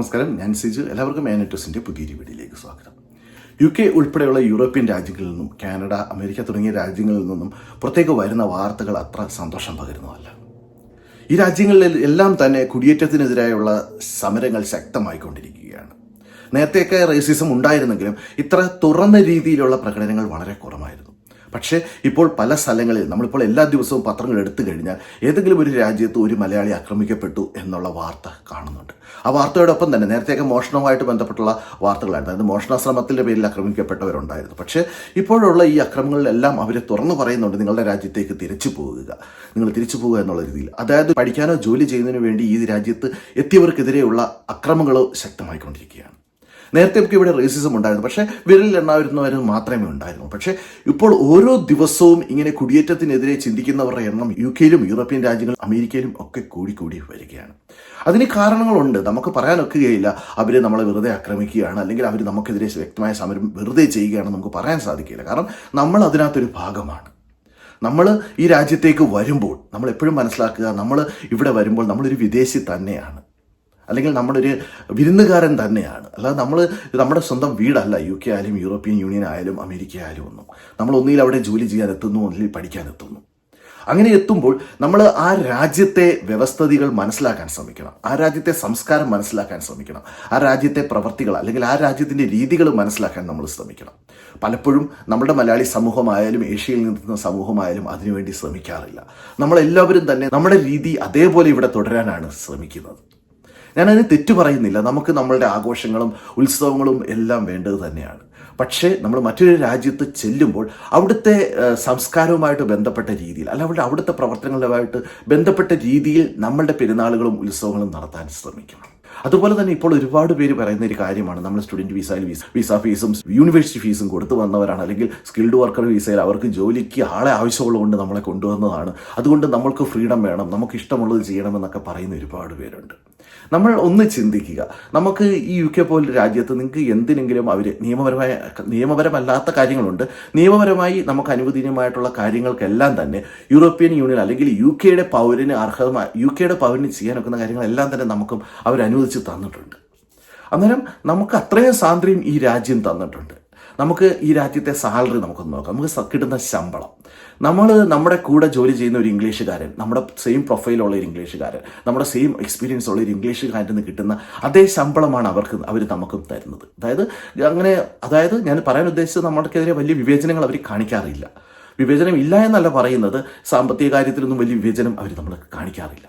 നമസ്കാരം. ഞാൻ സിജു. എല്ലാവർക്കും മാനറ്റോസിന്റെ പുതിയൊരു വീഡിയോയിലേക്ക് സ്വാഗതം. യു കെ ഉൾപ്പെടെയുള്ള യൂറോപ്യൻ രാജ്യങ്ങളിൽ നിന്നും കാനഡ അമേരിക്ക തുടങ്ങിയ രാജ്യങ്ങളിൽ നിന്നും പുറത്തേക്ക് വരുന്ന വാർത്തകൾ അത്ര സന്തോഷം പകരുന്നതല്ല. ഈ രാജ്യങ്ങളിൽ എല്ലാം തന്നെ കുടിയേറ്റത്തിനെതിരായുള്ള സമരങ്ങൾ ശക്തമായിക്കൊണ്ടിരിക്കുകയാണ്. നേരത്തെയൊക്കെ റേസിസം ഉണ്ടായിരുന്നെങ്കിലും ഇത്ര തുറന്ന രീതിയിലുള്ള പ്രകടനങ്ങൾ വളരെ കുറവായിരുന്നു പക്ഷേ ഇപ്പോൾ പല സ്ഥലങ്ങളിൽ നമ്മളിപ്പോൾ എല്ലാ ദിവസവും പത്രങ്ങൾ എടുത്തു കഴിഞ്ഞാൽ ഏതെങ്കിലും ഒരു രാജ്യത്ത് ഒരു മലയാളി ആക്രമിക്കപ്പെട്ടു എന്നുള്ള വാർത്ത കാണുന്നുണ്ട്. ആ വാർത്തയോടൊപ്പം തന്നെ നേരത്തെയൊക്കെ മോഷണവുമായിട്ട് ബന്ധപ്പെട്ടുള്ള വാർത്തകളായിരുന്നു. അതായത് മോഷണശ്രമത്തിന്റെ പേരിൽ ആക്രമിക്കപ്പെട്ടവരുണ്ടായിരുന്നു. പക്ഷേ ഇപ്പോഴുള്ള ഈ അക്രമങ്ങളിലെല്ലാം അവർ തുറന്നു പറയുന്നുണ്ട് നിങ്ങളുടെ രാജ്യത്തേക്ക് തിരിച്ചു പോവുക. നിങ്ങൾ തിരിച്ചു പോവുക എന്നുള്ള രീതിയിൽ. അതായത് പഠിക്കാനോ ജോലി ചെയ്യുന്നതിനു വേണ്ടി ഈ രാജ്യത്ത് എത്തിയവർക്കെതിരെയുള്ള അക്രമങ്ങൾ ശക്തമായിക്കൊണ്ടിരിക്കുകയാണ്. നേരത്തെ ഇവിടെ റേസിസം ഉണ്ടായിരുന്നു. പക്ഷേ വിരലിൽ എണ്ണാവുന്നവർ മാത്രമേ ഉണ്ടായിരുന്നു. പക്ഷേ ഇപ്പോൾ ഓരോ ദിവസവും ഇങ്ങനെ കുടിയേറ്റത്തിനെതിരെ ചിന്തിക്കുന്നവരുടെ എണ്ണം യു കെയിലും യൂറോപ്യൻ രാജ്യങ്ങളും അമേരിക്കയിലും ഒക്കെ കൂടി കൂടി വരികയാണ്. അതിന് കാരണങ്ങളുണ്ട്. നമുക്ക് പറയാനൊക്കുകയില്ല അവർ നമ്മളെ വെറുതെ ആക്രമിക്കുകയാണ്. അല്ലെങ്കിൽ അവർ നമുക്കെതിരെ വ്യക്തമായ സമരം വെറുതെ ചെയ്യുകയാണെന്ന് നമുക്ക് പറയാൻ സാധിക്കില്ല കാരണം നമ്മൾ അതിനകത്തൊരു ഭാഗമാണ്. നമ്മൾ ഈ രാജ്യത്തേക്ക് വരുമ്പോൾ നമ്മൾ എപ്പോഴും മനസ്സിലാക്കുക നമ്മൾ ഇവിടെ വരുമ്പോൾ നമ്മളൊരു വിദേശി തന്നെയാണ്. അല്ലെങ്കിൽ നമ്മളൊരു വിരുന്നുകാരൻ തന്നെയാണ്. അല്ലാതെ നമ്മൾ നമ്മുടെ സ്വന്തം വീടല്ല. യു കെ ആയാലും യൂറോപ്യൻ യൂണിയൻ ആയാലും അമേരിക്ക ആയാലും ഒന്നും. നമ്മൾ ഒന്നിൽ അവിടെ ജോലി ചെയ്യാൻ എത്തുന്നു ഒന്നിൽ പഠിക്കാൻ എത്തുന്നു. അങ്ങനെ എത്തുമ്പോൾ നമ്മൾ ആ രാജ്യത്തെ വ്യവസ്ഥിതികൾ മനസ്സിലാക്കാൻ ശ്രമിക്കണം. ആ രാജ്യത്തെ സംസ്കാരം മനസ്സിലാക്കാൻ ശ്രമിക്കണം. ആ രാജ്യത്തെ പ്രവർത്തികൾ അല്ലെങ്കിൽ ആ രാജ്യത്തിന്റെ രീതികൾ മനസ്സിലാക്കാൻ നമ്മൾ ശ്രമിക്കണം. പലപ്പോഴും നമ്മുടെ മലയാളി സമൂഹമായാലും ഏഷ്യയിൽ നിൽക്കുന്ന സമൂഹമായാലും അതിനുവേണ്ടി ശ്രമിക്കാറില്ല. നമ്മളെല്ലാവരും തന്നെ നമ്മുടെ രീതി അതേപോലെ ഇവിടെ തുടരാനാണ് ശ്രമിക്കുന്നത്. ഞാനതിന് തെറ്റു പറയുന്നില്ല. നമുക്ക് നമ്മളുടെ ആഘോഷങ്ങളും ഉത്സവങ്ങളും എല്ലാം വേണ്ടത് തന്നെയാണ്. പക്ഷേ നമ്മൾ മറ്റൊരു രാജ്യത്ത് ചെല്ലുമ്പോൾ അവിടുത്തെ സംസ്കാരവുമായിട്ട് ബന്ധപ്പെട്ട രീതിയിൽ അല്ല അവിടെ അവിടുത്തെ പ്രവർത്തനങ്ങളുമായിട്ട് ബന്ധപ്പെട്ട രീതിയിൽ നമ്മളുടെ പെരുന്നാളുകളും ഉത്സവങ്ങളും നടത്താൻ ശ്രമിക്കണം. അതുപോലെ തന്നെ ഇപ്പോൾ ഒരുപാട് പേര് പറയുന്ന ഒരു കാര്യമാണ്. നമ്മൾ സ്റ്റുഡന്റ് വിസയിൽ വിസ വിസ ഫീസും യൂണിവേഴ്സിറ്റി ഫീസും കൊടുത്തു വന്നവരാണ്. അല്ലെങ്കിൽ സ്കിൽഡ് വർക്കർ വിസയിൽ അവർക്ക് ജോലിക്ക് ആളെ ആവശ്യമുള്ളതുകൊണ്ട് നമ്മളെ കൊണ്ടുവന്നതാണ്. അതുകൊണ്ട് നമ്മൾക്ക് ഫ്രീഡം വേണം നമുക്ക് ഇഷ്ടമുള്ളത് ചെയ്യണമെന്നൊക്കെ പറയുന്ന ഒരുപാട് പേരുണ്ട്. നമ്മൾ ഒന്ന് ചിന്തിക്കുക. നമുക്ക് ഈ യു കെ പോലുള്ള രാജ്യത്ത് നിങ്ങൾക്ക് എന്തിനെങ്കിലും അവർ നിയമപരമായ നിയമപരമല്ലാത്ത കാര്യങ്ങളുണ്ട്. നിയമപരമായി നമുക്ക് അനുവദനീയമായിട്ടുള്ള കാര്യങ്ങൾക്കെല്ലാം തന്നെ യൂറോപ്യൻ യൂണിയൻ അല്ലെങ്കിൽ യു കെയുടെ പൗരന് അർഹമായ യു കെയുടെ പൗരന് ചെയ്യാൻ ഒക്കുന്ന കാര്യങ്ങളെല്ലാം തന്നെ നമുക്കും അവർ അനുവദിച്ച് തന്നിട്ടുണ്ട്. അന്നേരം നമുക്ക് അത്രയും സ്വാതന്ത്ര്യം ഈ രാജ്യം തന്നിട്ടുണ്ട്. നമുക്ക് ഈ രാജ്യത്തെ സാലറി നമുക്കൊന്ന് നോക്കാം. നമുക്ക് കിട്ടുന്ന ശമ്പളം. നമ്മൾ നമ്മുടെ കൂടെ ജോലി ചെയ്യുന്ന ഒരു ഇംഗ്ലീഷുകാരൻ നമ്മുടെ സെയിം പ്രൊഫൈലുള്ള ഒരു ഇംഗ്ലീഷുകാരൻ നമ്മുടെ സെയിം എക്സ്പീരിയൻസ് ഉള്ള ഒരു ഇംഗ്ലീഷുകാരൻ നിന്ന് കിട്ടുന്ന അതേ ശമ്പളമാണ് അവർക്ക് അവർ നമുക്കും തരുന്നത്. അതായത് അങ്ങനെ അതായത് ഞാൻ പറയാൻ ഉദ്ദേശിച്ചത് നമ്മൾക്കെതിരെ വലിയ വിവേചനങ്ങൾ അവർ കാണിക്കാറില്ല. വിവേചനം ഇല്ല എന്നല്ല പറയുന്നത് സാമ്പത്തിക കാര്യത്തിലൊന്നും വലിയ വിവേചനം അവർ നമ്മൾ കാണിക്കാറില്ല.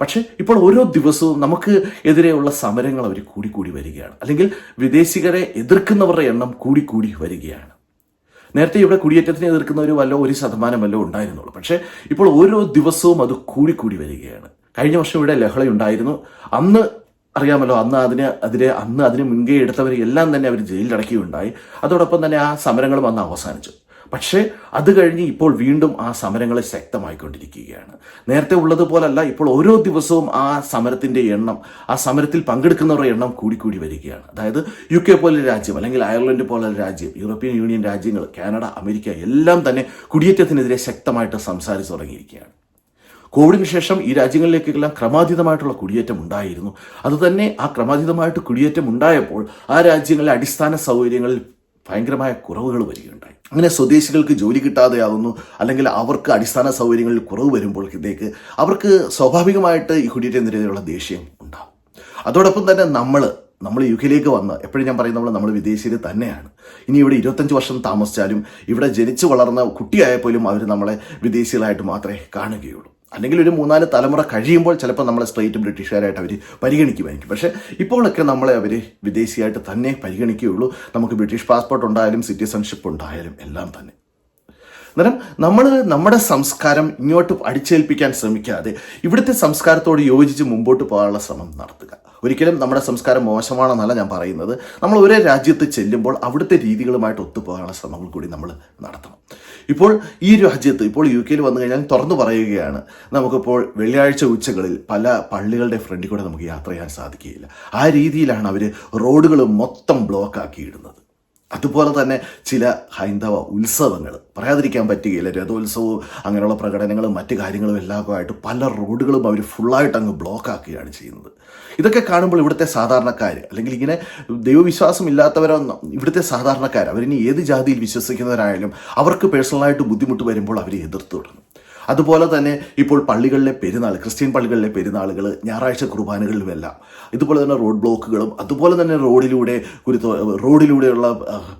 പക്ഷേ ഇപ്പോൾ ഓരോ ദിവസവും നമുക്ക് എതിരെയുള്ള സമരങ്ങൾ അവർ കൂടിക്കൂടി വരികയാണ്. അല്ലെങ്കിൽ വിദേശികരെ എതിർക്കുന്നവരുടെ എണ്ണം കൂടിക്കൂടി വരികയാണ്. നേരത്തെ ഇവിടെ കുടിയേറ്റത്തിനെ എതിർക്കുന്നവർ വല്ല ഒരു ശതമാനം വല്ലതും ഉണ്ടായിരുന്നുള്ളൂ. പക്ഷേ ഇപ്പോൾ ഓരോ ദിവസവും അത് കൂടിക്കൂടി വരികയാണ്. കഴിഞ്ഞ വർഷം ഇവിടെ ലഹള ഉണ്ടായിരുന്നു. അന്ന് അറിയാമല്ലോ അന്ന് അതിന് അതിനെ അന്ന് അതിന് മുൻകൈ എടുത്തവരെ എല്ലാം തന്നെ അവർ ജയിലിലടക്കുകയുണ്ടായി അതോടൊപ്പം തന്നെ ആ സമരങ്ങളും അന്ന് അവസാനിച്ചു. പക്ഷേ അത് കഴിഞ്ഞ് ഇപ്പോൾ വീണ്ടും ആ സമരങ്ങൾ ശക്തമായിക്കൊണ്ടിരിക്കുകയാണ്. നേരത്തെ ഉള്ളതുപോലല്ല ഇപ്പോൾ ഓരോ ദിവസവും ആ സമരത്തിന്റെ എണ്ണം ആ സമരത്തിൽ പങ്കെടുക്കുന്നവരുടെ എണ്ണം കൂടിക്കൂടി വരികയാണ്. അതായത് യു കെ പോലെ രാജ്യം അല്ലെങ്കിൽ അയർലൻഡ് പോലെ രാജ്യം യൂറോപ്യൻ യൂണിയൻ രാജ്യങ്ങൾ കാനഡ അമേരിക്ക എല്ലാം തന്നെ കുടിയേറ്റത്തിനെതിരെ ശക്തമായിട്ട് സംസാരിച്ചു തുടങ്ങിയിരിക്കുകയാണ്. കോവിഡിന് ശേഷം ഈ രാജ്യങ്ങളിലേക്കെല്ലാം ക്രമാതീതമായിട്ടുള്ള കുടിയേറ്റം ഉണ്ടായിരുന്നു. അതുതന്നെ ആ ക്രമാതീതമായിട്ട് കുടിയേറ്റം ഉണ്ടായപ്പോൾ ആ രാജ്യങ്ങളിലെ അടിസ്ഥാന സൗകര്യങ്ങളിൽ ഭയങ്കരമായ കുറവുകൾ വരികയുണ്ടായി. അങ്ങനെ സ്വദേശികൾക്ക് ജോലി കിട്ടാതെയാകുന്നു അല്ലെങ്കിൽ അവർക്ക് അടിസ്ഥാന സൗകര്യങ്ങളിൽ കുറവ് വരുമ്പോഴത്തേക്ക് അവർക്ക് സ്വാഭാവികമായിട്ട് ഈ കുടിയേറ്റത്തിനെതിരെയുള്ള ദേഷ്യം ഉണ്ടാവും. അതോടൊപ്പം തന്നെ നമ്മൾ നമ്മൾ യു കെയിലേക്ക് വന്ന് എപ്പോഴും ഞാൻ പറയുന്ന നമ്മൾ വിദേശീയർ തന്നെയാണ്. ഇനി ഇവിടെ ഇരുപത്തഞ്ച് വർഷം താമസിച്ചാലും ഇവിടെ ജനിച്ചു വളർന്ന കുട്ടിയായപ്പോലും അവർ നമ്മളെ വിദേശികളായിട്ട് മാത്രമേ കാണുകയുള്ളൂ. അല്ലെങ്കിൽ ഒരു മൂന്നാൽ തലമുറ കഴിയുമ്പോൾ ചിലപ്പോൾ നമ്മളെ സ്ട്രേറ്റ് ബ്രിട്ടീഷുകാരായിട്ട് അവർ പരിഗണിക്കുമായിരിക്കും. പക്ഷേ ഇപ്പോഴൊക്കെ നമ്മളെ അവർ വിദേശിയായിട്ട് തന്നെ പരിഗണിക്കുകയുള്ളൂ. നമുക്ക് ബ്രിട്ടീഷ് പാസ്പോർട്ട് ഉണ്ടായാലും സിറ്റിസൺഷിപ്പ് ഉണ്ടായാലും എല്ലാം തന്നെ. അന്നേരം നമ്മൾ നമ്മുടെ സംസ്കാരം ഇങ്ങോട്ട് അടിച്ചേൽപ്പിക്കാൻ ശ്രമിക്കാതെ ഇവിടുത്തെ സംസ്കാരത്തോട് യോജിച്ച് മുമ്പോട്ട് പോകാനുള്ള ശ്രമം നടത്തുക. ഒരിക്കലും നമ്മുടെ സംസ്കാരം മോശമാണെന്നല്ല ഞാൻ പറയുന്നത്. നമ്മൾ ഒരേ രാജ്യത്ത് ചെല്ലുമ്പോൾ അവിടുത്തെ രീതികളുമായിട്ട് ഒത്തുപോകാനുള്ള ശ്രമങ്ങൾ കൂടി നമ്മൾ നടത്തണം. ഇപ്പോൾ ഈ രാജ്യത്ത് ഇപ്പോൾ യു കെയിൽ വന്നു കഴിഞ്ഞാൽ തുറന്നു പറയുകയാണ്. നമുക്കിപ്പോൾ വെള്ളിയാഴ്ച ഉച്ചകളിൽ പല പള്ളികളുടെ ഫ്രണ്ടിൽ കൂടെ നമുക്ക് യാത്ര ചെയ്യാൻ സാധിക്കുകയില്ല. ആ രീതിയിലാണ് അവർ റോഡുകൾ മൊത്തം ബ്ലോക്ക് ആക്കിയിടുന്നത് അതുപോലെ തന്നെ ചില ഹൈന്ദവ ഉത്സവങ്ങൾ. പറയാതിരിക്കാൻ പറ്റുകയില്ല. രഥോത്സവവും അങ്ങനെയുള്ള പ്രകടനങ്ങളും മറ്റ് കാര്യങ്ങളും എല്ലാമായിട്ട് പല റോഡുകളും അവർ ഫുള്ളായിട്ട് അങ്ങ് ബ്ലോക്ക് ആക്കുകയാണ് ചെയ്യുന്നത്. ഇതൊക്കെ കാണുമ്പോൾ ഇവിടുത്തെ സാധാരണക്കാർ അല്ലെങ്കിൽ ഇങ്ങനെ ദൈവവിശ്വാസം ഇല്ലാത്തവരോ ഇവിടുത്തെ സാധാരണക്കാർ അവരിനി ഏത് ജാതിയിൽ വിശ്വസിക്കുന്നവരായാലും അവർക്ക് പേഴ്സണലായിട്ട് ബുദ്ധിമുട്ട് വരുമ്പോൾ അവർ എതിർത്ത് തുടങ്ങും. അതുപോലെ തന്നെ ഇപ്പോൾ പള്ളികളിലെ പെരുന്നാൾ ക്രിസ്ത്യൻ പള്ളികളിലെ പെരുന്നാളുകൾ ഞായറാഴ്ച കുർബാനകളിലുമെല്ലാം. ഇതുപോലെ തന്നെ റോഡ് ബ്ലോക്കുകളും അതുപോലെ തന്നെ റോഡിലൂടെ കുരുത്തോ റോഡിലൂടെയുള്ള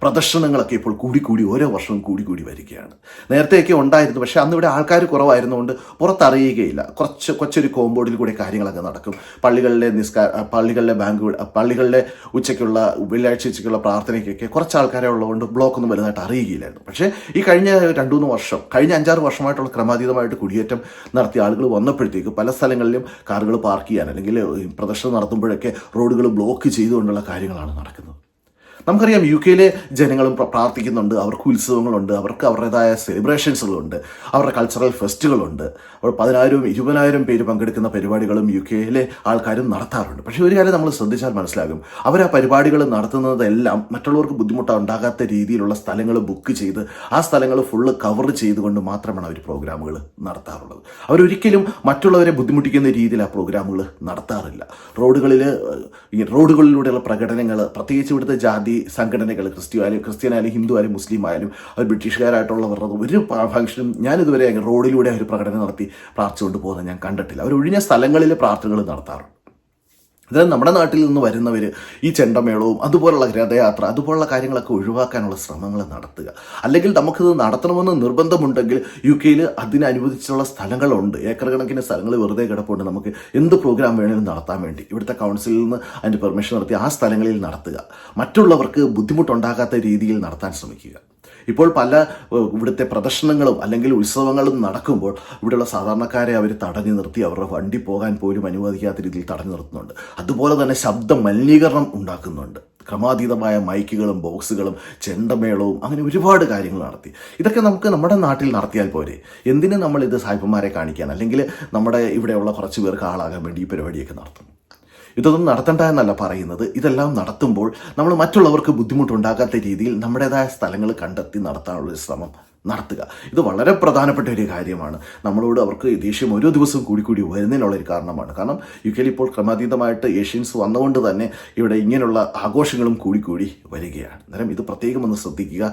പ്രദർശനങ്ങളൊക്കെ ഇപ്പോൾ കൂടിക്കൂടി ഓരോ വർഷവും കൂടിക്കൂടി വരികയാണ്. നേരത്തെയൊക്കെ ഉണ്ടായിരുന്നു പക്ഷേ അന്ന് ഇവിടെ ആൾക്കാർ കുറവായിരുന്നുകൊണ്ട് പുറത്തറിയുകയില്ല. കുറച്ച് കൊച്ചൊരു കോമ്പൗണ്ടിൽ കൂടെ കാര്യങ്ങളൊക്കെ നടക്കും. പള്ളികളിലെ നിസ്കാര പള്ളികളിലെ ബാങ്ക് പള്ളികളിലെ ഉച്ചയ്ക്കുള്ള വെള്ളിയാഴ്ച ഉച്ചയ്ക്കുള്ള പ്രാർത്ഥനയ്ക്കൊക്കെ കുറച്ച് ആൾക്കാരെ ഉള്ളതുകൊണ്ട് ബ്ലോക്കൊന്നും വലുതായിട്ട് അറിയുകയില്ലായിരുന്നു. പക്ഷേ ഈ കഴിഞ്ഞ രണ്ടു മൂന്ന് വർഷം കഴിഞ്ഞ അഞ്ചാറ് വർഷമായിട്ടുള്ള ക്രമാതീതമായിട്ട് കുടിയേറ്റം നടത്തിയ ആളുകൾ വന്നപ്പോഴത്തേക്ക് പല സ്ഥലങ്ങളിലും കാറുകൾ പാർക്ക് ചെയ്യാൻ അല്ലെങ്കിൽ പ്രദർശനം നടത്തുമ്പോഴൊക്കെ റോഡുകൾ ബ്ലോക്ക് ചെയ്തുകൊണ്ടുള്ള കാര്യങ്ങളാണ് നടക്കുന്നത്. നമുക്കറിയാം യു കെയിലെ ജനങ്ങളും പ്രാർത്ഥിക്കുന്നുണ്ട്. അവർക്ക് ഉത്സവങ്ങളുണ്ട്. അവർക്ക് അവരുടേതായ സെലിബ്രേഷൻസുകളുണ്ട് അവരുടെ കൾച്ചറൽ ഫെസ്റ്റുകളുണ്ട് അവർ പതിനായിരവും ഇരുപതിനായിരം പേര് പങ്കെടുക്കുന്ന പരിപാടികളും യു കെയിലെ ആൾക്കാരും നടത്താറുണ്ട്. പക്ഷേ ഒരു കാര്യം നമ്മൾ ശ്രദ്ധിച്ചാൽ മനസ്സിലാകും. അവർ ആ പരിപാടികൾ നടത്തുന്നതെല്ലാം മറ്റുള്ളവർക്ക് ബുദ്ധിമുട്ട് ഉണ്ടാകാത്ത രീതിയിലുള്ള സ്ഥലങ്ങൾ ബുക്ക് ചെയ്ത് ആ സ്ഥലങ്ങൾ ഫുള്ള് കവർ ചെയ്തുകൊണ്ട് മാത്രമാണ് അവർ പ്രോഗ്രാമുകൾ നടത്താറുള്ളത്. അവരൊരിക്കലും മറ്റുള്ളവരെ ബുദ്ധിമുട്ടിക്കുന്ന രീതിയിൽ ആ പ്രോഗ്രാമുകൾ നടത്താറില്ല. റോഡുകളിൽ റോഡുകളിലൂടെയുള്ള പ്രകടനങ്ങൾ പ്രത്യേകിച്ച് ഇവിടുത്തെ ജാതി സംഘടനകൾ ക്രിസ്ത്യ ആയാലും ക്രിസ്ത്യൻ ആയാലും ഹിന്ദു ആയാലും മുസ്ലിം ആയാലും അവർ ബ്രിട്ടീഷുകാരായിട്ടുള്ളവരുടെ ഒരു ഫംഗ്ഷനും ഞാനിതുവരെ റോഡിലൂടെ ഒരു പ്രകടനം നടത്തി പ്രാർത്ഥിച്ചുകൊണ്ട് പോകുന്നത് ഞാൻ കണ്ടിട്ടില്ല. അവർ ഒഴിഞ്ഞ സ്ഥലങ്ങളിൽ പ്രാർത്ഥനകൾ നടത്താറുണ്ട്. അതായത് നമ്മുടെ നാട്ടിൽ നിന്ന് വരുന്നവർ ഈ ചെണ്ടമേളവും അതുപോലുള്ള രഥയാത്ര അതുപോലുള്ള കാര്യങ്ങളൊക്കെ ഒഴിവാക്കാനുള്ള ശ്രമങ്ങൾ നടത്തുക. അല്ലെങ്കിൽ നമുക്കിത് നടത്തണമെന്ന് നിർബന്ധമുണ്ടെങ്കിൽ യു കെയിൽ അതിനനുവദിച്ചുള്ള സ്ഥലങ്ങളുണ്ട്. ഏക്കർ കണക്കിന് സ്ഥലങ്ങൾ വെറുതെ കിടപ്പുണ്ട്. നമുക്ക് എന്ത് പ്രോഗ്രാം വേണമെങ്കിലും നടത്താൻ വേണ്ടി. ഇവിടുത്തെ കൗൺസിലിൽ നിന്ന് അതിന്റെ പെർമിഷൻ നടത്തി ആ സ്ഥലങ്ങളിൽ നടത്തുക. മറ്റുള്ളവർക്ക് ബുദ്ധിമുട്ടുണ്ടാകാത്ത രീതിയിൽ നടത്താൻ ശ്രമിക്കുക. ഇപ്പോൾ പല ഇവിടുത്തെ പ്രദർശനങ്ങളും അല്ലെങ്കിൽ ഉത്സവങ്ങളും നടക്കുമ്പോൾ ഇവിടെയുള്ള സാധാരണക്കാരെ അവർ തടഞ്ഞു നിർത്തി അവരുടെ വണ്ടി പോകാൻ പോലും അനുവദിക്കാത്ത രീതിയിൽ തടഞ്ഞു നിർത്തുന്നുണ്ട്. അതുപോലെ തന്നെ ശബ്ദ മലിനീകരണം ഉണ്ടാക്കുന്നുണ്ട്. ക്രമാതീതമായ മൈക്കുകളും ബോക്സുകളും ചെണ്ടമേളവും അങ്ങനെ ഒരുപാട് കാര്യങ്ങൾ നടത്തി. ഇതൊക്കെ നമുക്ക് നമ്മുടെ നാട്ടിൽ നടത്തിയാൽ പോരെ? എന്തിനു നമ്മൾ ഇത് സായിപ്പന്മാരെ കാണിക്കാൻ? അല്ലെങ്കിൽ നമ്മുടെ ഇവിടെയുള്ള കുറച്ച് പേർക്ക് ആളാകാൻ വേണ്ടി ഈ പരിപാടിയൊക്കെ നടത്തുന്നു ഇതൊന്നും നടത്തണ്ട എന്നല്ല പറയുന്നത്. ഇതെല്ലാം നടത്തുമ്പോൾ നമ്മൾ മറ്റുള്ളവർക്ക് ബുദ്ധിമുട്ടുണ്ടാകാത്ത രീതിയിൽ നമ്മുടേതായ സ്ഥലങ്ങൾ കണ്ടെത്തി നടത്താനുള്ളൊരു ശ്രമം നടത്തുക. ഇത് വളരെ പ്രധാനപ്പെട്ട ഒരു കാര്യമാണ്. നമ്മളോട് അവർക്ക് ദേഷ്യം ഓരോ ദിവസവും കൂടി കൂടി വരുന്നതിനുള്ള ഒരു കാരണമാണ്. കാരണം യു കെയിൽ ഇപ്പോൾ ക്രമാതീതമായിട്ട് ഏഷ്യൻസ് വന്നുകൊണ്ട് തന്നെ ഇവിടെ ഇങ്ങനെയുള്ള ആഘോഷങ്ങളും കൂടി കൂടി വരികയാണ്. അന്നേരം ഇത് പ്രത്യേകം ഒന്ന് ശ്രദ്ധിക്കുക.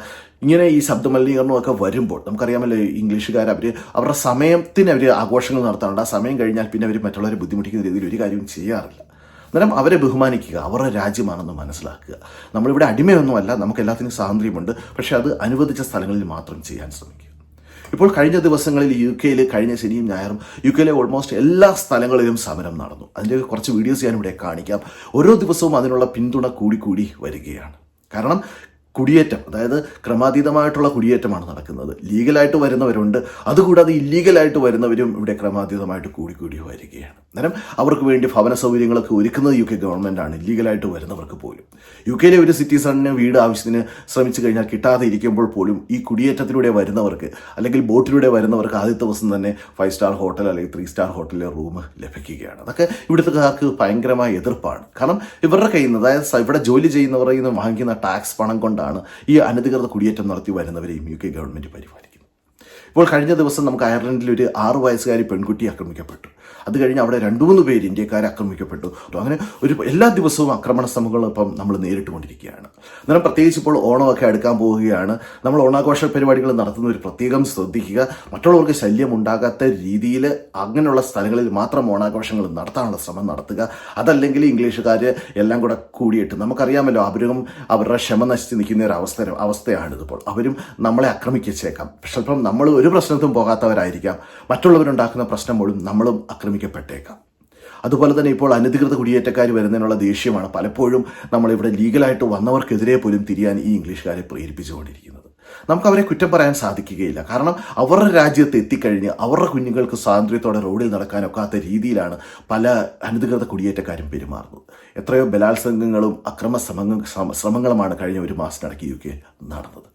ഇങ്ങനെ ഈ ശബ്ദമലിനീകരണമൊക്കെ വരുമ്പോൾ നമുക്കറിയാമല്ലോ ഇംഗ്ലീഷുകാർ അവർ അവരുടെ സമയത്തിന് അവർ ആഘോഷങ്ങൾ നടത്താറുണ്ട്. ആ സമയം കഴിഞ്ഞാൽ പിന്നെ അവർ മറ്റുള്ളവരെ ബുദ്ധിമുട്ടിക്കുന്ന രീതിയിൽ ഒരു കാര്യവും ചെയ്യാറില്ല. അന്നേരം അവരെ ബഹുമാനിക്കുക അവരുടെ രാജ്യമാണെന്ന് മനസ്സിലാക്കുക. നമ്മളിവിടെ അടിമയൊന്നുമല്ല നമുക്ക് എല്ലാത്തിനും സ്വാതന്ത്ര്യമുണ്ട് പക്ഷേ അത് അനുവദിച്ച സ്ഥലങ്ങളിൽ മാത്രം ചെയ്യാൻ ശ്രമിക്കുക. ഇപ്പോൾ കഴിഞ്ഞ ദിവസങ്ങളിൽ യു കെയിൽ കഴിഞ്ഞ ശനിയും ഞായറും യു കെയിലെ ഓൾമോസ്റ്റ് എല്ലാ സ്ഥലങ്ങളിലും സമരം നടന്നു. അതിന്റെ കുറച്ച് വീഡിയോസ് ഞാൻ ഇവിടെ കാണിക്കാം. ഓരോ ദിവസവും അതിനുള്ള പിന്തുണ കൂടി കൂടി വരികയാണ്. കാരണം കുടിയേറ്റം അതായത് ക്രമാതീതമായിട്ടുള്ള കുടിയേറ്റമാണ് നടക്കുന്നത്. ലീഗലായിട്ട് വരുന്നവരുണ്ട്. അതുകൂടാതെ ഇല്ലീഗലായിട്ട് വരുന്നവരും ഇവിടെ ക്രമാതീതമായിട്ട് കൂടി കൂടി വരികയാണ്. അന്നേരം അവർക്ക് വേണ്ടി ഭവന സൗകര്യങ്ങളൊക്കെ ഒരുക്കുന്നത് യു കെ ഗവൺമെന്റാണ് ലീഗലായിട്ട് വരുന്നവർക്ക് പോലും. യു കെയിലെ ഒരു സിറ്റിസണിന് വീട് ആവശ്യത്തിന് ശ്രമിച്ചു കഴിഞ്ഞാൽ കിട്ടാതെ ഇരിക്കുമ്പോൾ പോലും ഈ കുടിയേറ്റത്തിലൂടെ വരുന്നവർക്ക് അല്ലെങ്കിൽ ബോട്ടിലൂടെ വരുന്നവർക്ക് ആദ്യത്തെ ദിവസം തന്നെ ഫൈവ് സ്റ്റാർ ഹോട്ടൽ അല്ലെങ്കിൽ ത്രീ സ്റ്റാർ ഹോട്ടലിലെ റൂം ലഭിക്കുകയാണ്. അതൊക്കെ ഇവിടുത്തുകാർക്ക് ഭയങ്കരമായ എതിർപ്പാണ്. കാരണം ഇവരുടെ കയ്യിൽ നിന്ന് അതായത് ഇവിടെ ജോലി ചെയ്യുന്നവരിൽ നിന്ന് വാങ്ങിക്കുന്ന ടാക്സ് പണം കൊണ്ടാണ് ഈ അനധികൃത കുടിയേറ്റം നടത്തി വരുന്നവരെയും യു കെ ഗവൺമെന്റ് പരിപാലിക്കുന്നത്. ഇപ്പോൾ കഴിഞ്ഞ ദിവസം നമുക്ക് അയർലൻഡിൽ ഒരു ആറു വയസ്സുകാരി പെൺകുട്ടി ആക്രമിക്കപ്പെട്ടു. അത് കഴിഞ്ഞ് അവിടെ രണ്ടു മൂന്ന് പേര് ഇന്ത്യക്കാർ ആക്രമിക്കപ്പെട്ടു. അങ്ങനെ ഒരു എല്ലാ ദിവസവും ആക്രമണ ശ്രമങ്ങളും ഇപ്പം നമ്മൾ നേരിട്ടുകൊണ്ടിരിക്കുകയാണ്. അന്നേരം പ്രത്യേകിച്ച് ഇപ്പോൾ ഓണമൊക്കെ അടുക്കാൻ പോവുകയാണ്. നമ്മൾ ഓണാഘോഷ പരിപാടികൾ നടത്തുന്ന ഒരു പ്രത്യേകം ശ്രദ്ധിക്കുക. മറ്റുള്ളവർക്ക് ശല്യം ഉണ്ടാകാത്ത രീതിയിൽ അങ്ങനെയുള്ള സ്ഥലങ്ങളിൽ മാത്രം ഓണാഘോഷങ്ങൾ നടത്താനുള്ള ശ്രമം നടത്തുക. അതല്ലെങ്കിൽ ഇംഗ്ലീഷുകാർ എല്ലാം കൂടെ കൂടിയിട്ട് നമുക്കറിയാമല്ലോ അവരും അവരുടെ ക്ഷമ നശിച്ച് നിൽക്കുന്ന ഒരു അവസ്ഥ അവസ്ഥയാണിതിപ്പോൾ അവരും നമ്മളെ ആക്രമിക്കച്ചേക്കാം ആക്രമിച്ചേക്കാം ഇപ്പം നമ്മൾ ഒരു പ്രശ്നത്തും പോകാത്തവരായിരിക്കാം. മറ്റുള്ളവരുണ്ടാക്കുന്ന പ്രശ്നം പോലും നമ്മളും ആക്രമിക്കപ്പെട്ടേക്കാം. അതുപോലെ തന്നെ ഇപ്പോൾ അനധികൃത കുടിയേറ്റക്കാർ വരുന്നതിനുള്ള ദേഷ്യമാണ് പലപ്പോഴും നമ്മളിവിടെ ലീഗലായിട്ട് വന്നവർക്കെതിരെ പോലും തിരിയാൻ ഈ ഇംഗ്ലീഷുകാരെ പ്രേരിപ്പിച്ചുകൊണ്ടിരിക്കുന്നത്. നമുക്ക് അവരെ കുറ്റം പറയാൻ സാധിക്കുകയില്ല. കാരണം അവരുടെ രാജ്യത്ത് എത്തിക്കഴിഞ്ഞ് അവരുടെ കുഞ്ഞുങ്ങൾക്ക് സ്വാതന്ത്ര്യത്തോടെ റോഡിൽ നടക്കാനൊക്കാത്ത രീതിയിലാണ് പല അനധികൃത കുടിയേറ്റക്കാരും പെരുമാറുന്നത്. എത്രയോ ബലാത്സംഗങ്ങളും അക്രമ ശ്രമങ്ങളുമാണ് കഴിഞ്ഞ ഒരു മാസത്തിനിടയ്ക്ക് യു കെ നടന്നത്.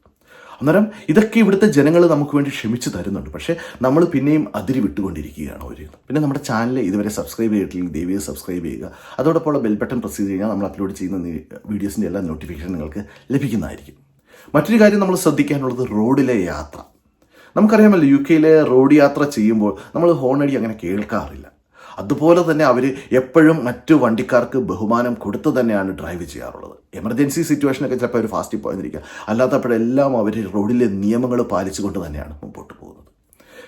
അന്നേരം ഇതൊക്കെ ഇവിടുത്തെ ജനങ്ങൾ നമുക്ക് വേണ്ടി ക്ഷമിച്ചു തരുന്നുണ്ട്. പക്ഷേ നമ്മൾ പിന്നെയും അതിരി വിട്ടുകൊണ്ടിരിക്കുകയാണ് ഒരു പിന്നെ നമ്മുടെ ചാനൽ ഇതുവരെ സബ്സ്ക്രൈബ് ചെയ്തിട്ടില്ലെങ്കിൽ ദയവീത് സബ്സ്ക്രൈബ് ചെയ്യുക. അതോടൊപ്പം ബെൽ ബട്ടൺ പ്രസ് ചെയ്ത് കഴിഞ്ഞാൽ നമ്മൾ അപ്ലോഡ് ചെയ്യുന്ന വീഡിയോസിന്റെ എല്ലാ നോട്ടിഫിക്കേഷൻ നിങ്ങൾക്ക് ലഭിക്കുന്നതായിരിക്കും. മറ്റൊരു കാര്യം നമ്മൾ ശ്രദ്ധിക്കാനുള്ളത് റോഡിലെ യാത്ര. നമുക്കറിയാമല്ലോ യു കെയിലെ റോഡ് യാത്ര ചെയ്യുമ്പോൾ നമ്മൾ ഹോണടി അങ്ങനെ കേൾക്കാറില്ല. അതുപോലെ തന്നെ അവർ എപ്പോഴും മറ്റു വണ്ടിക്കാർക്ക് ബഹുമാനം കൊടുത്തു തന്നെയാണ് ഡ്രൈവ് ചെയ്യാറുള്ളത്. എമർജൻസി സിറ്റുവേഷനൊക്കെ ചിലപ്പോൾ അവർ ഫാസ്റ്റിൽ പോയെന്നിരിക്കുക അല്ലാത്തപ്പോഴെല്ലാം അവർ റോഡിലെ നിയമങ്ങൾ പാലിച്ചുകൊണ്ട് തന്നെയാണ് മുമ്പോട്ട് പോകുന്നത്.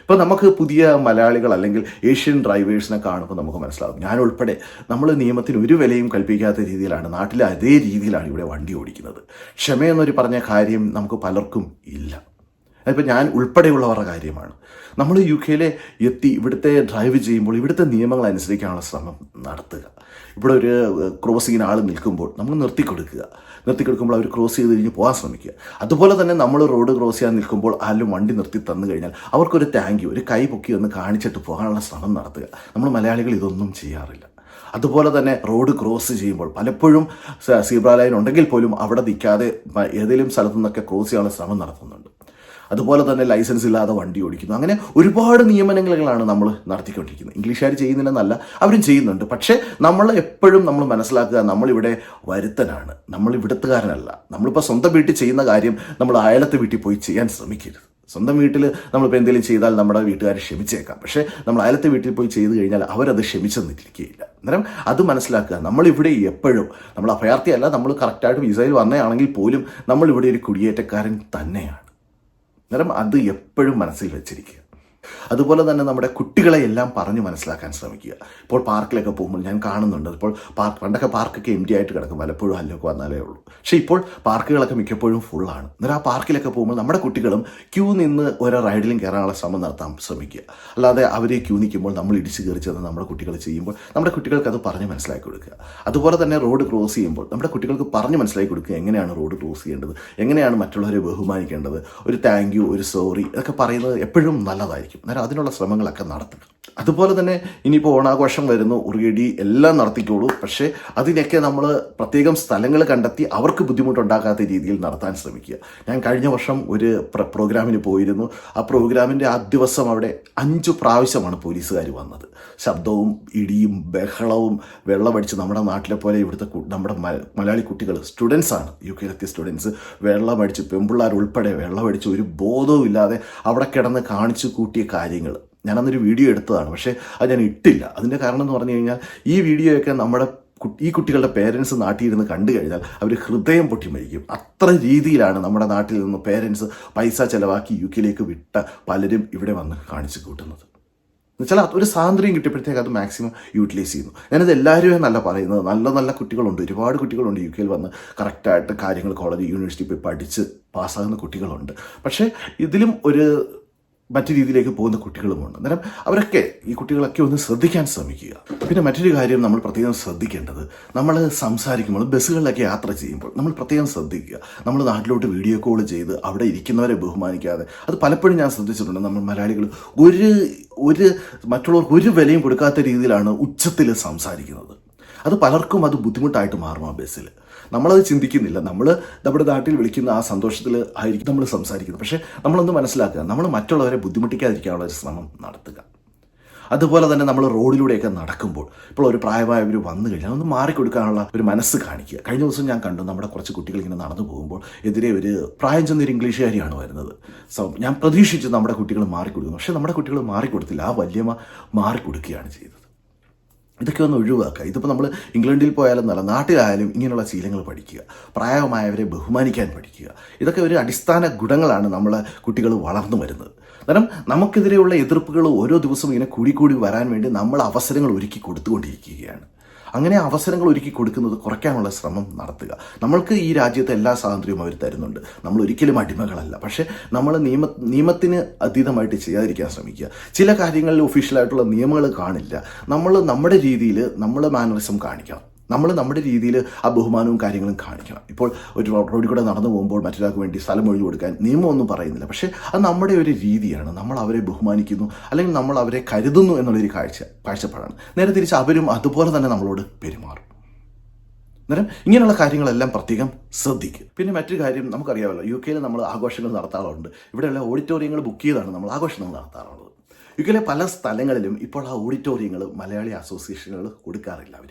ഇപ്പോൾ നമുക്ക് പുതിയ മലയാളികൾ അല്ലെങ്കിൽ ഏഷ്യൻ ഡ്രൈവേഴ്സിനെ കാണുമ്പോൾ നമുക്ക് മനസ്സിലാകും. ഞാൻ ഉൾപ്പെടെ നമ്മൾ നിയമത്തിന് ഒരു വിലയും കൽപ്പിക്കാത്ത രീതിയിലാണ് നാട്ടിലെ അതേ രീതിയിലാണ് ഇവിടെ വണ്ടി ഓടിക്കുന്നത്. ക്ഷമയെന്നൊരു പറഞ്ഞ കാര്യം നമുക്ക് പലർക്കും ഇല്ല. അതിപ്പോൾ ഞാൻ ഉൾപ്പെടെയുള്ളവരുടെ കാര്യമാണ്. നമ്മൾ യു കെയിലെ എത്തി ഇവിടുത്തെ ഡ്രൈവ് ചെയ്യുമ്പോൾ ഇവിടുത്തെ നിയമങ്ങൾ അനുസരിക്കാനുള്ള ശ്രമം നടത്തുക. ഇവിടെ ഒരു ക്രോസിങ്ങിന് ആൾ നിൽക്കുമ്പോൾ നമ്മൾ നിർത്തി കൊടുക്കുക. നിർത്തി കൊടുക്കുമ്പോൾ അവർ ക്രോസ് ചെയ്ത് കഴിഞ്ഞ് പോകാൻ ശ്രമിക്കുക. അതുപോലെ തന്നെ നമ്മൾ റോഡ് ക്രോസ് ചെയ്യാൻ നിൽക്കുമ്പോൾ ആരും വണ്ടി നിർത്തി തന്നു കഴിഞ്ഞാൽ അവർക്കൊരു താങ്ക് യു ഒരു കൈ പൊക്കി ഒന്ന് കാണിച്ചിട്ട് പോകാനുള്ള ശ്രമം നടത്തുക. നമ്മൾ മലയാളികൾ ഇതൊന്നും ചെയ്യാറില്ല. അതുപോലെ തന്നെ റോഡ് ക്രോസ് ചെയ്യുമ്പോൾ പലപ്പോഴും സീബ്ര ലൈൻ ഉണ്ടെങ്കിൽ പോലും അവിടെ നിൽക്കാതെ ഏതെങ്കിലും സ്ഥലത്തു നിന്നൊക്കെ ക്രോസ് ചെയ്യാനുള്ള ശ്രമം നടത്തുന്നുണ്ട്. അതുപോലെ തന്നെ ലൈസൻസ് ഇല്ലാതെ വണ്ടി ഓടിക്കുന്നു. അങ്ങനെ ഒരുപാട് നിയമനങ്ങളാണ് നമ്മൾ നടത്തിക്കൊണ്ടിരിക്കുന്നത്. ഇംഗ്ലീഷുകാർ ചെയ്യുന്നില്ലെന്നല്ല അവരും ചെയ്യുന്നുണ്ട്. പക്ഷേ നമ്മൾ എപ്പോഴും നമ്മൾ മനസ്സിലാക്കുക നമ്മളിവിടെ വരുത്തനാണ്. നമ്മൾ ഇവിടുത്തുകാരനല്ല. നമ്മളിപ്പോൾ സ്വന്തം വീട്ടിൽ ചെയ്യുന്ന കാര്യം നമ്മൾ അയലത്തെ വീട്ടിൽ പോയി ചെയ്യാൻ ശ്രമിക്കരുത്. സ്വന്തം വീട്ടിൽ നമ്മളിപ്പോൾ എന്തെങ്കിലും ചെയ്താൽ നമ്മുടെ വീട്ടുകാർ ക്ഷമിച്ചേക്കാം. പക്ഷേ നമ്മൾ അയലത്തെ വീട്ടിൽ പോയി ചെയ്തു കഴിഞ്ഞാൽ അവരത് ക്ഷമിച്ചെന്നിരിക്കുകയില്ല. അന്നേരം അത് മനസ്സിലാക്കുക. നമ്മളിവിടെ എപ്പോഴും നമ്മൾ അഭയാർത്ഥിയല്ല. നമ്മൾ കറക്റ്റായിട്ട് വിസയിൽ വന്നതാണെങ്കിൽ പോലും നമ്മളിവിടെ ഒരു കുടിയേറ്റക്കാരൻ തന്നെയാണ്. അന്നേരം അത് എപ്പോഴും മനസ്സിൽ വെച്ചിരിക്കുക. അതുപോലെ തന്നെ നമ്മുടെ കുട്ടികളെ എല്ലാം പറഞ്ഞ് മനസ്സിലാക്കാൻ ശ്രമിക്കുക. ഇപ്പോൾ പാർക്കിലൊക്കെ പോകുമ്പോൾ ഞാൻ കാണുന്നുണ്ട്. ഇപ്പോൾ പാർക്ക് പണ്ടൊക്കെ പാർക്കൊക്കെ എം ആയിട്ട് കിടക്കും. പലപ്പോഴും അല്ലൊക്കെ വന്നാലേ ഉള്ളൂ. പക്ഷേ ഇപ്പോൾ പാർക്കുകളൊക്കെ മിക്കപ്പോഴും ഫുള്ളാണ് എന്നാൽ ആ പാർക്കിലൊക്കെ പോകുമ്പോൾ നമ്മുടെ കുട്ടികളും ക്യൂ നിന്ന് ഓരോ റൈഡിലും കയറാനുള്ള ശ്രമം നടത്താൻ ശ്രമിക്കുക. അല്ലാതെ അവരെ ക്യൂ നിൽക്കുമ്പോൾ നമ്മൾ ഇടിച്ച് കയറി ചെന്ന് നമ്മുടെ കുട്ടികൾ ചെയ്യുമ്പോൾ നമ്മുടെ കുട്ടികൾക്ക് അത് പറഞ്ഞ് മനസ്സിലാക്കി കൊടുക്കുക. അതുപോലെ തന്നെ റോഡ് ക്രോസ് ചെയ്യുമ്പോൾ നമ്മുടെ കുട്ടികൾക്ക് പറഞ്ഞ് മനസ്സിലാക്കി കൊടുക്കുക. എങ്ങനെയാണ് റോഡ് ക്രോസ് ചെയ്യേണ്ടത്? എങ്ങനെയാണ് മറ്റുള്ളവരെ ബഹുമാനിക്കേണ്ടത്? ഒരു താങ്ക് യു ഒരു സോറി ഇതൊക്കെ പറയുന്നത് എപ്പോഴും നല്ലതായിരിക്കും. അന്നേരം അതിനുള്ള ശ്രമങ്ങളൊക്കെ നടത്തുക. അതുപോലെ തന്നെ ഇനിയിപ്പോൾ ഓണാഘോഷം വരുന്നു ഉറിയടി എല്ലാം നടത്തിക്കോളൂ. പക്ഷേ അതിനൊക്കെ നമ്മൾ പ്രത്യേകം സ്ഥലങ്ങൾ കണ്ടെത്തി അവർക്ക് ബുദ്ധിമുട്ടുണ്ടാക്കാത്ത രീതിയിൽ നടത്താൻ ശ്രമിക്കുക. ഞാൻ കഴിഞ്ഞ വർഷം ഒരു പ്ര- പ്രോഗ്രാമിന് പോയിരുന്നു. ആ പ്രോഗ്രാമിന്റെ ആ ദിവസം അവിടെ അഞ്ച് പ്രാവശ്യമാണ് പോലീസുകാർ വന്നത്. ശബ്ദവും ഇടിയും ബഹളവും വെള്ളമടിച്ച് നമ്മുടെ നാട്ടിലെ പോലെ ഇവിടുത്തെ നമ്മുടെ മലയാളി കുട്ടികൾ സ്റ്റുഡൻസാണ് യു കെയിലെത്തിയ സ്റ്റുഡൻസ് വെള്ളമടിച്ച് പെമ്പിള്ളാർ ഉൾപ്പെടെ വെള്ളമടിച്ച് ഒരു ബോധവും ഇല്ലാതെ അവിടെ കിടന്ന് കാണിച്ചു കൂട്ടിയ കാര്യങ്ങൾ. ഞാനന്നൊരു വീഡിയോ എടുത്തതാണ് പക്ഷേ അത് ഞാൻ ഇട്ടില്ല. അതിന്റെ കാരണം എന്ന് പറഞ്ഞു കഴിഞ്ഞാൽ ഈ വീഡിയോയൊക്കെ നമ്മുടെ ഈ കുട്ടികളുടെ പേരൻസ് നാട്ടിൽ ഇരുന്ന് കണ്ടു കഴിഞ്ഞാൽ അവർ ഹൃദയം പൊട്ടി മരിക്കും. അത്ര രീതിയിലാണ് നമ്മുടെ നാട്ടിൽ നിന്ന് പേരൻസ് പൈസ ചിലവാക്കി യു കെയിലേക്ക് വിട്ട പലരും ഇവിടെ വന്ന് കാണിച്ചു കൂട്ടുന്നത്. എന്നുവെച്ചാൽ ഒരു സ്വാതന്ത്ര്യം കിട്ടിയപ്പോഴത്തേക്ക് അത് മാക്സിമം യൂട്ടിലൈസ് ചെയ്യുന്നു. ഞാനത് എല്ലാവരും നല്ല പറയുന്നത്. നല്ല നല്ല കുട്ടികളുണ്ട്. ഒരുപാട് കുട്ടികളുണ്ട് യു കെയിൽ വന്ന് കറക്റ്റായിട്ട് കാര്യങ്ങൾ കോളേജ് യൂണിവേഴ്സിറ്റി പോയി പഠിച്ച് പാസ്സാകുന്ന കുട്ടികളുണ്ട്. പക്ഷേ ഇതിലും ഒരു മറ്റു രീതിയിലേക്ക് പോകുന്ന കുട്ടികളുമുണ്ട്. അന്നേരം അവരൊക്കെ ഈ കുട്ടികളൊക്കെ ഒന്ന് ശ്രദ്ധിക്കാൻ ശ്രമിക്കുക. പിന്നെ മറ്റൊരു കാര്യം നമ്മൾ പ്രത്യേകം ശ്രദ്ധിക്കേണ്ടത് നമ്മൾ സംസാരിക്കുമ്പോൾ ബസ്സുകളിലൊക്കെ യാത്ര ചെയ്യുമ്പോൾ നമ്മൾ പ്രത്യേകം ശ്രദ്ധിക്കുക. നമ്മൾ നാട്ടിലോട്ട് വീഡിയോ കോൾ ചെയ്ത് അവിടെ ഇരിക്കുന്നവരെ ബഹുമാനിക്കാതെ അത് പലപ്പോഴും ഞാൻ ശ്രദ്ധിച്ചിട്ടുണ്ട്. നമ്മൾ മലയാളികൾ ഒരു ഒരു മറ്റുള്ളവർക്ക് ഒരു വിലയും കൊടുക്കാത്ത രീതിയിലാണ് ഉച്ചത്തിൽ സംസാരിക്കുന്നത്. അത് പലർക്കും അത് ബുദ്ധിമുട്ടായിട്ട് മാറും ആ ബസ്സിൽ. നമ്മളത് ചിന്തിക്കുന്നില്ല. നമ്മൾ നമ്മുടെ നാട്ടിൽ വിളിക്കുന്ന ആ സന്തോഷത്തിൽ ആയിരിക്കും നമ്മൾ സംസാരിക്കുന്നത്. പക്ഷേ നമ്മളൊന്ന് മനസ്സിലാക്കുക. നമ്മൾ മറ്റുള്ളവരെ ബുദ്ധിമുട്ടിക്കാതിരിക്കാനുള്ള ഒരു ശ്രമം നടത്തുക. അതുപോലെ തന്നെ നമ്മൾ റോഡിലൂടെയൊക്കെ നടക്കുമ്പോൾ ഇപ്പോൾ ഒരു പ്രായമായവർ വന്നു കഴിഞ്ഞാൽ ഒന്ന് മാറിക്കൊടുക്കാനുള്ള ഒരു മനസ്സ് കാണിക്കുക. കഴിഞ്ഞ ദിവസം ഞാൻ കണ്ടു നമ്മുടെ കുറച്ച് കുട്ടികൾ ഇങ്ങനെ നടന്നു പോകുമ്പോൾ എതിരെ ഒരു പ്രായം ചെന്നൊരു ഇംഗ്ലീഷുകാരിയാണ് വരുന്നത്. സോ ഞാൻ പ്രതീക്ഷിച്ചു നമ്മുടെ കുട്ടികൾ മാറിക്കൊടുക്കുന്നു പക്ഷേ നമ്മുടെ കുട്ടികൾ മാറിക്കൊടുത്തില്ല. ആ വല്യമ്മ മാറിക്കൊടുക്കുകയാണ് ചെയ്തത്. ഇതൊക്കെ ഒന്ന് ഒഴിവാക്കുക. ഇതിപ്പോൾ നമ്മൾ ഇംഗ്ലണ്ടിൽ പോയാലും നല്ല നാട്ടിലായാലും ഇങ്ങനെയുള്ള ശീലങ്ങൾ പഠിക്കുക. പ്രായമായവരെ ബഹുമാനിക്കാൻ പഠിക്കുക. ഇതൊക്കെ ഒരു അടിസ്ഥാന ഗുണങ്ങളാണ് നമ്മൾ കുട്ടികൾ വളർന്നു വരുന്നത്. കാരണം നമുക്കെതിരെയുള്ള എതിർപ്പുകൾ ഓരോ ദിവസവും ഇങ്ങനെ കൂടി കൂടി വരാൻ വേണ്ടി നമ്മൾ അവസരങ്ങൾ ഒരുക്കി കൊടുത്തുകൊണ്ടിരിക്കുകയാണ്. അങ്ങനെ അവസരങ്ങൾ ഒരുക്കി കൊടുക്കുന്നത് കുറയ്ക്കാനുള്ള ശ്രമം നടത്തുക. നമ്മൾക്ക് ഈ രാജ്യത്തെ എല്ലാ സ്വാതന്ത്ര്യവും അവർ തരുന്നുണ്ട്. നമ്മൾ ഒരിക്കലും അടിമകളല്ല. പക്ഷേ നമ്മൾ നിയമ നിയമത്തിന് അതീതമായിട്ട് ചെയ്യാതിരിക്കാൻ ശ്രമിക്കുക. ചില കാര്യങ്ങളിൽ ഒഫീഷ്യലായിട്ടുള്ള നിയമങ്ങൾ കാണില്ല. നമ്മൾ നമ്മുടെ രീതിയിൽ നമ്മൾ മാനറിസം കാണിക്കണം. നമ്മൾ നമ്മുടെ രീതിയിൽ ആ ബഹുമാനവും കാര്യങ്ങളും കാണിക്കണം. ഇപ്പോൾ ഒരു റോഡിൽ കൂടെ നടന്നു പോകുമ്പോൾ മറ്റൊരാൾക്ക് വേണ്ടി സ്ഥലം ഒഴിഞ്ഞു കൊടുക്കാൻ നിയമമൊന്നും പറയുന്നില്ല. പക്ഷേ അത് നമ്മുടെ ഒരു രീതിയാണ്. നമ്മൾ അവരെ ബഹുമാനിക്കുന്നു അല്ലെങ്കിൽ നമ്മൾ അവരെ കരുതുന്നു എന്നുള്ളൊരു കാഴ്ച കാഴ്ചപ്പാടാണ്. നേരെ തിരിച്ച് അവരും അതുപോലെ തന്നെ നമ്മളോട് പെരുമാറും. അന്നേരം ഇങ്ങനെയുള്ള കാര്യങ്ങളെല്ലാം പ്രത്യേകം ശ്രദ്ധിക്കുക. പിന്നെ മറ്റൊരു കാര്യം നമുക്കറിയാമല്ലോ. യു കെയിൽ നമ്മൾ ആഘോഷങ്ങൾ നടത്താറുണ്ട്. ഇവിടെയുള്ള ഓഡിറ്റോറിയങ്ങൾ ബുക്ക് ചെയ്താണ് നമ്മൾ ആഘോഷങ്ങൾ നടത്താറുള്ളത്. യു കെയിലെ പല സ്ഥലങ്ങളിലും ഇപ്പോൾ ആ ഓഡിറ്റോറിയങ്ങൾ മലയാളി അസോസിയേഷനുകൾ കൊടുക്കാറില്ല അവർ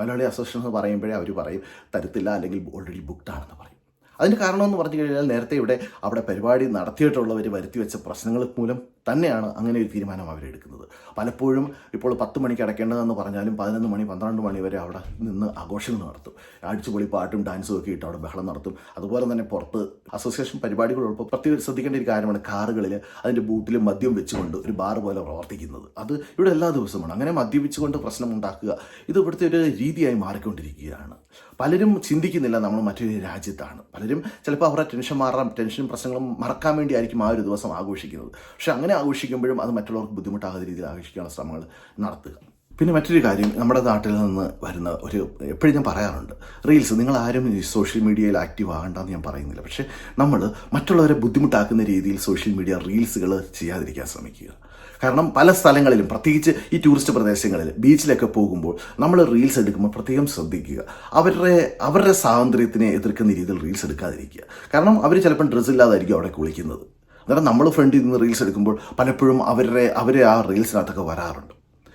മലയാളി അസോസിയേഷൻ എന്ന് പറയുമ്പോഴേ അവർ പറയും തരത്തില്ല അല്ലെങ്കിൽ ഓൾറെഡി ബുക്ക്ഡ് ആണെന്ന് പറയും. അതിന്റെ കാരണമെന്ന് പറഞ്ഞു കഴിഞ്ഞാൽ നേരത്തെ ഇവിടെ അവിടെ പരിപാടി നടത്തിയിട്ടുള്ളവർ വരുത്തി വെച്ച പ്രശ്നങ്ങൾ മൂലം തന്നെയാണ് അങ്ങനെ ഒരു തീരുമാനം അവരെടുക്കുന്നത്. പലപ്പോഴും ഇപ്പോൾ പത്ത് മണിക്ക് അടയ്ക്കേണ്ടതെന്ന് പറഞ്ഞാലും പതിനൊന്ന് മണി പന്ത്രണ്ട് മണി വരെ അവിടെ നിന്ന് ആഘോഷങ്ങൾ നടത്തും. അടിച്ചുപൊളി പാട്ടും ഡാൻസും ഒക്കെ ഇട്ട് അവിടെ ബഹളം നടത്തും. അതുപോലെ തന്നെ പുറത്ത് അസോസിയേഷൻ പരിപാടികളുള്ളപ്പോൾ പ്രത്യേകം ശ്രദ്ധിക്കേണ്ട ഒരു കാര്യമാണ് കാറുകളിൽ അതിന്റെ ബൂട്ടിൽ മദ്യം വെച്ചുകൊണ്ട് ഒരു ബാർ പോലെ പ്രവർത്തിക്കുന്നത്. അത് ഇവിടെ എല്ലാ ദിവസമാണ്. അങ്ങനെ മദ്യപിച്ചുകൊണ്ട് പ്രശ്നം ഉണ്ടാക്കുക ഇത് ഇവിടുത്തെ ഒരു രീതിയായി മാറിക്കൊണ്ടിരിക്കുകയാണ്. പലരും ചിന്തിക്കുന്നില്ല നമ്മൾ മറ്റൊരു രാജ്യത്താണ്. പലരും ചിലപ്പോൾ അവരുടെ ടെൻഷൻ മാറാം ടെൻഷനും പ്രശ്നങ്ങളും മറക്കാൻ വേണ്ടിയായിരിക്കും ആ ഒരു ദിവസം ആഘോഷിക്കുന്നത്. പക്ഷേ അങ്ങനെ ആഘോഷിക്കുമ്പോഴും അത് മറ്റുള്ളവർക്ക് ബുദ്ധിമുട്ടാകാത്ത രീതിയിൽ ആഘോഷിക്കാനുള്ള ശ്രമങ്ങൾ നടത്തുക. പിന്നെ മറ്റൊരു കാര്യം നമ്മുടെ നാട്ടിൽ നിന്ന് വരുന്ന ഒരു എപ്പോഴും ഞാൻ പറയാറുണ്ട് റീൽസ് നിങ്ങൾ ആരും സോഷ്യൽ മീഡിയയിൽ ആക്റ്റീവ് ആകണ്ടെന്ന് ഞാൻ പറയുന്നില്ല. പക്ഷേ നമ്മൾ മറ്റുള്ളവരെ ബുദ്ധിമുട്ടാക്കുന്ന രീതിയിൽ സോഷ്യൽ മീഡിയ റീൽസുകൾ ചെയ്യാതിരിക്കാൻ ശ്രമിക്കുക. കാരണം പല സ്ഥലങ്ങളിലും പ്രത്യേകിച്ച് ഈ ടൂറിസ്റ്റ് പ്രദേശങ്ങളിൽ ബീച്ചിലൊക്കെ പോകുമ്പോൾ നമ്മൾ റീൽസ് എടുക്കുമ്പോൾ പ്രത്യേകം ശ്രദ്ധിക്കുക. അവരുടെ അവരുടെ സ്വാതന്ത്ര്യത്തിനെ എതിർക്കുന്ന രീതിയിൽ റീൽസ് എടുക്കാതിരിക്കുക. കാരണം അവർ ചിലപ്പം ഡ്രസ്സ് ഇല്ലാതായിരിക്കും അവിടെ കുളിക്കുന്നത്. അന്നേരം നമ്മൾ ഫ്രണ്ടിൽ നിന്ന് റീൽസ് എടുക്കുമ്പോൾ പലപ്പോഴും അവരുടെ അവരെ ആ റീൽസിനകത്തൊക്കെ വരാറുണ്ട്.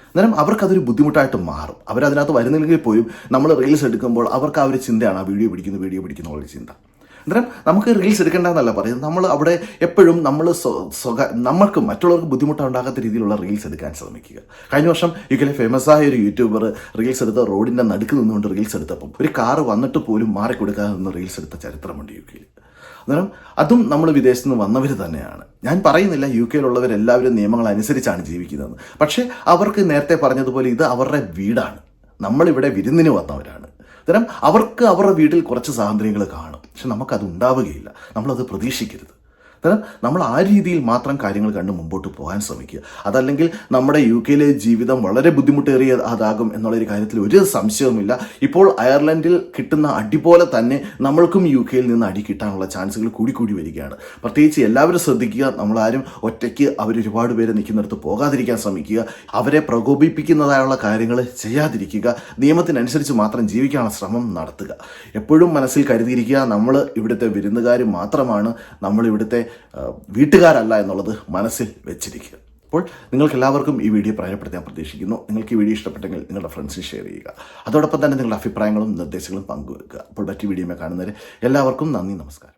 അന്നേരം അവർക്കതൊരു ബുദ്ധിമുട്ടായിട്ട് മാറും. അവരതിനകത്ത് വരുന്നില്ലെങ്കിൽ പോലും നമ്മൾ റീൽസ് എടുക്കുമ്പോൾ അവർക്ക് ആ ഒരു ചിന്തയാണ് ആ വീഡിയോ പിടിക്കുന്നു വീഡിയോ പിടിക്കുന്ന ഒരു ചിന്ത. അന്നേരം നമുക്ക് റീൽസ് എടുക്കേണ്ടെന്നല്ല പറയുന്നത്. നമ്മൾ അവിടെ എപ്പോഴും നമ്മൾ സ്വക നമ്മൾക്ക് മറ്റുള്ളവർക്ക് ബുദ്ധിമുട്ടുണ്ടാകാത്ത രീതിയിലുള്ള റീൽസ് എടുക്കാൻ ശ്രമിക്കുക. കഴിഞ്ഞ വർഷം ഇക്കലെ ഫേമസ് ആയ ഒരു യൂട്യൂബർ റീൽസ് എടുത്ത റോഡിന്റെ നടുക്ക് നിന്നുകൊണ്ട് റീൽസ് എടുത്തപ്പം ഒരു കാറ് വന്നിട്ട് പോലും മാറിക്കൊടുക്കാതെ നിന്ന് റീൽസ് എടുത്ത ചരിത്രമുണ്ട് യു കെയിൽ അന്നേരം അതും നമ്മൾ വിദേശത്ത് നിന്ന് വന്നവർ തന്നെയാണ്. ഞാൻ പറയുന്നില്ല യു കെയിലുള്ളവരെല്ലാവരും നിയമങ്ങൾ അനുസരിച്ചാണ് ജീവിക്കുന്നത്. പക്ഷേ അവർക്ക് നേരത്തെ പറഞ്ഞതുപോലെ ഇത് അവരുടെ വീടാണ്. നമ്മളിവിടെ വിരുന്നിന് വന്നവരാണ്. അന്നേരം അവർക്ക് അവരുടെ വീട്ടിൽ കുറച്ച് സ്വാതന്ത്ര്യങ്ങൾ കാണും. പക്ഷെ നമുക്കത് ഉണ്ടാവുകയില്ല. നമ്മളത് പ്രതീക്ഷിക്കരുത്. നമ്മൾ ആ രീതിയിൽ മാത്രം കാര്യങ്ങൾ കണ്ട് മുമ്പോട്ട് പോകാൻ ശ്രമിക്കുക. അതല്ലെങ്കിൽ നമ്മുടെ യു കെയിലെ ജീവിതം വളരെ ബുദ്ധിമുട്ടേറിയ അതാകും എന്നുള്ളൊരു കാര്യത്തിൽ ഒരു സംശയവുമില്ല. ഇപ്പോൾ അയർലൻഡിൽ കിട്ടുന്ന അടി പോലെ തന്നെ നമ്മൾക്കും യു കെയിൽ നിന്ന് അടി കിട്ടാനുള്ള ചാൻസുകൾ കൂടി കൂടി വരികയാണ്. പ്രത്യേകിച്ച് എല്ലാവരും ശ്രദ്ധിക്കുക നമ്മളാരും ഒറ്റയ്ക്ക് അവർ ഒരുപാട് പേര് നിൽക്കുന്നിടത്ത് പോകാതിരിക്കാൻ ശ്രമിക്കുക. അവരെ പ്രകോപിപ്പിക്കുന്നതായുള്ള കാര്യങ്ങൾ ചെയ്യാതിരിക്കുക. നിയമത്തിനനുസരിച്ച് മാത്രം ജീവിക്കാനുള്ള ശ്രമം നടത്തുക. എപ്പോഴും മനസ്സിൽ കരുതിയിരിക്കുക നമ്മൾ ഇവിടുത്തെ വിരുന്നുകാർ മാത്രമാണ് നമ്മൾ ഇവിടുത്തെ വീട്ടുകാരല്ല എന്നുള്ളത് മനസ്സിൽ വെച്ചിരിക്കുക. അപ്പോൾ നിങ്ങൾക്ക് എല്ലാവർക്കും ഈ വീഡിയോ പ്രയോജനപ്പെടുത്താൻ പ്രതീക്ഷിക്കുന്നു. നിങ്ങൾക്ക് ഈ വീഡിയോ ഇഷ്ടപ്പെട്ടെങ്കിൽ നിങ്ങളുടെ ഫ്രണ്ട്സിൽ ഷെയർ ചെയ്യുക. അതോടൊപ്പം തന്നെ നിങ്ങളുടെ അഭിപ്രായങ്ങളും നിർദ്ദേശങ്ങളും പങ്കുവെക്കുക. അപ്പോൾ മറ്റു വീഡിയോമേ കാണുന്നവരെ എല്ലാവർക്കും നന്ദി നമസ്കാരം.